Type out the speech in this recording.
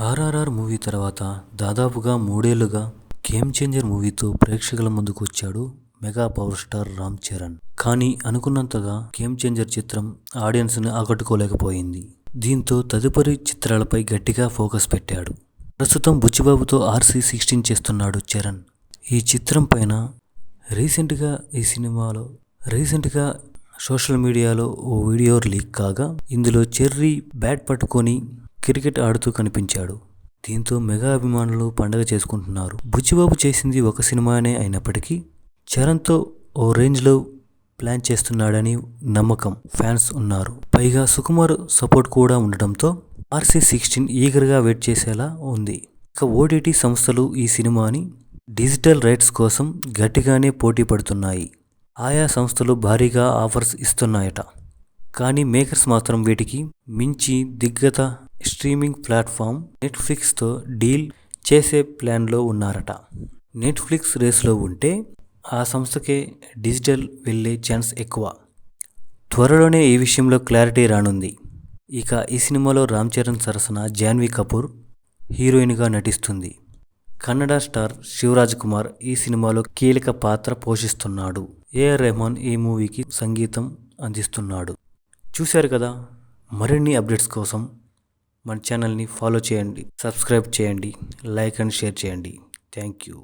RRR movie తర్వాత దాదాపుగా మూడేళ్ళుగా game changer మూవీతో ప్రేక్షకుల ముందుకు వచ్చాడు mega power star Ram Charan. కానీ అనుకున్నంతగా గేమ్ చేంజర్ చిత్రం ఆడియన్స్ని ఆకట్టుకోలేకపోయింది. దీంతో తదుపరి చిత్రాలపై గట్టిగా ఫోకస్ పెట్టాడు. ప్రస్తుతం బుచ్చిబాబుతో ఆర్సీ సిక్స్టీన్ చేస్తున్నాడు చరణ్. ఈ చిత్రం పైన రీసెంట్గా ఈ సినిమాలో రీసెంట్గా సోషల్ మీడియాలో ఓ వీడియో లీక్ కాగా ఇందులో చెర్రీ బ్యాట్ పట్టుకొని క్రికెట్ ఆడుతూ కనిపించాడు. దీంతో మెగా అభిమానులు పండగ చేసుకుంటున్నారు. బుచ్చిబాబు చేసింది ఒక సినిమానే అయినప్పటికీ చరణ్తో ఓ రేంజ్లో ప్లాన్ చేస్తున్నాడని నమ్మకం ఫ్యాన్స్ ఉన్నారు. పైగా సుకుమార్ సపోర్ట్ కూడా ఉండడంతో ఆర్సీ సిక్స్టీన్ ఈగర్గా వెయిట్ చేసేలా ఉంది. ఇక ఓటీటీ సంస్థలు ఈ సినిమాని డిజిటల్ రైట్స్ కోసం గట్టిగానే పోటీ పడుతున్నాయి. ఆయా సంస్థలు భారీగా ఆఫర్స్ ఇస్తున్నాయట. కానీ మేకర్స్ మాత్రం వీటికి మించి దిగ్గత స్ట్రీమింగ్ ప్లాట్ఫామ్ నెట్ఫ్లిక్స్తో డీల్ చేసే ప్లాన్లో ఉన్నారట. నెట్ఫ్లిక్స్ రేస్లో ఉంటే ఆ సంస్థకే డిజిటల్ వెళ్ళే ఛాన్స్ ఎక్కువ. త్వరలోనే ఈ విషయంలో క్లారిటీ రానుంది. ఇక ఈ సినిమాలో రామ్ చరణ్ సరసన జాన్వీ కపూర్ హీరోయిన్గా నటిస్తుంది. కన్నడ స్టార్ శివరాజ్ కుమార్ ఈ సినిమాలో కీలక పాత్ర పోషిస్తున్నాడు. ఏఆర్ రెహమాన్ ఈ మూవీకి సంగీతం అందిస్తున్నాడు. చూశారు కదా? మరిన్ని అప్డేట్స్ కోసం మన ఛానల్ని ఫాలో చేయండి సబ్స్క్రైబ్ చేయండి లైక్ అండ్ షేర్ చేయండి. Thank you